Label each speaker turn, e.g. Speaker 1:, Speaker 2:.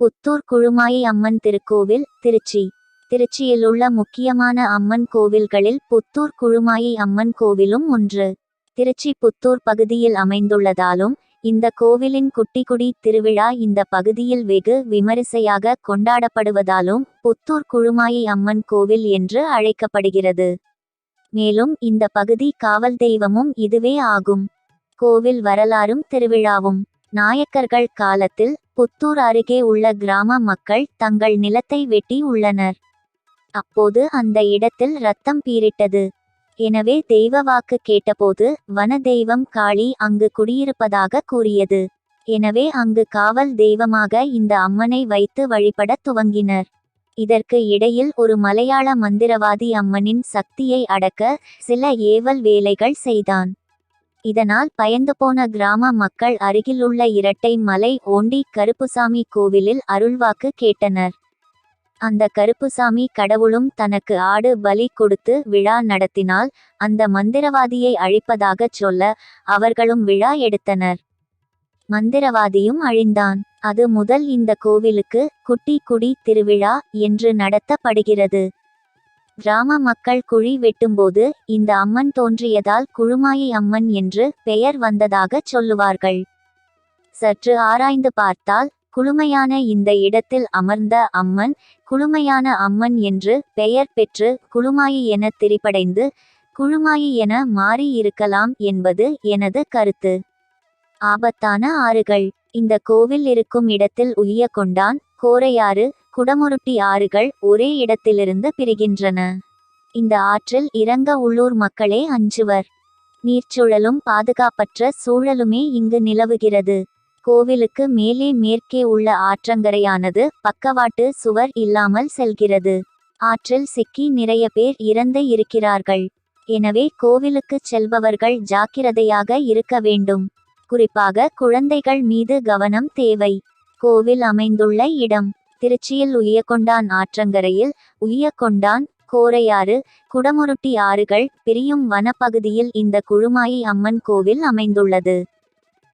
Speaker 1: புத்தூர் குழுமாயி அம்மன் திருக்கோவில் திருச்சி. திருச்சியில் உள்ள முக்கியமான அம்மன் கோவில்களில் புத்தூர் குழுமாயி அம்மன் கோவிலும் ஒன்று. திருச்சி புத்தூர் பகுதியில் அமைந்துள்ளதாலும் இந்த கோவிலின் குட்டிக்குடி திருவிழா இந்த பகுதியில் வெகு விமரிசையாக கொண்டாடப்படுவதாலும் புத்தூர் குழுமாயி அம்மன் கோவில் என்று அழைக்கப்படுகிறது. மேலும் இந்த பகுதி காவல் தெய்வமும் இதுவே ஆகும். கோவில் வரலாறும் திருவிழாவும். நாயக்கர்கள் காலத்தில் புத்தூர் அருகே உள்ள கிராம மக்கள் தங்கள் நிலத்தை வெட்டி உள்ளனர். அப்போது அந்த இடத்தில் ரத்தம் பீரிட்டது எனவே தெய்வ வாக்கு கேட்டபோது வன தெய்வம் காளி அங்கு குடியிருப்பதாக கூறியது. எனவே அங்கு காவல் தெய்வமாக இந்த அம்மனை வைத்து வழிபடத் துவங்கினர். இதற்கு இடையில் ஒரு மலையாள மந்திரவாதி அம்மனின் சக்தியை அடக்க சில ஏவல் வேலைகள் செய்தான். இதனால் பயந்து போன கிராம மக்கள் அருகிலுள்ள இரட்டை மலை ஓண்டி கருப்புசாமி கோவிலில் அருள்வாக்கு கேட்டனர். அந்த கருப்புசாமி கடவுளும் தனக்கு ஆடு பலி கொடுத்து விழா நடத்தினால் அந்த மந்திரவாதியை அழிப்பதாகச் சொல்ல அவர்களும் விழா எடுத்தனர். மந்திரவாதியும் அழிந்தான். அது முதல் இந்த கோவிலுக்கு குட்டி குடி திருவிழா என்று நடத்தப்படுகிறது. கிராம மக்கள் குழி வெட்டும்போது இந்த அம்மன் தோன்றியதால் குழுமாயி அம்மன் என்று பெயர் வந்ததாகச் சொல்லுவார்கள். சற்று ஆராய்ந்து பார்த்தால் குளுமையான இந்த இடத்தில் அமர்ந்த அம்மன் குளுமையான அம்மன் என்று பெயர் பெற்று குளுமாயி என திரிபடைந்து குழுமாயி என மாறி இருக்கலாம் என்பது எனது கருத்து. ஆபத்தான ஆறுகள். இந்த கோவில் இருக்கும் இடத்தில் உய்ய கொண்டான் கோரையாறு குடமுருட்டி ஆறுகள் ஒரே இடத்திலிருந்து பிரிகின்றன. இந்த ஆற்றில் இறங்க உள்ளூர் மக்களே அஞ்சுவர். நீர்ச்சூழலும் பாதுகாப்பற்ற சூழலுமே இங்கு நிலவுகிறது. கோவிலுக்கு மேலே மேற்கே உள்ள ஆற்றங்கரையானது பக்கவாட்டு சுவர் இல்லாமல் செல்கிறது. ஆற்றில் சிக்கி நிறைய பேர் இறந்து இருக்கிறார்கள். எனவே கோவிலுக்குச் செல்பவர்கள் ஜாக்கிரதையாக இருக்க வேண்டும். குறிப்பாக குழந்தைகள் மீது கவனம் தேவை. கோவில் அமைந்துள்ள இடம். திருச்சியில் உய்யக்கொண்டான் ஆற்றங்கரையில் உய்யக்கொண்டான் கோரையாறு குடமுருட்டி ஆறுகள் பிரியும் வனப்பகுதியில் இந்த குழுமாயி அம்மன் கோவில் அமைந்துள்ளது.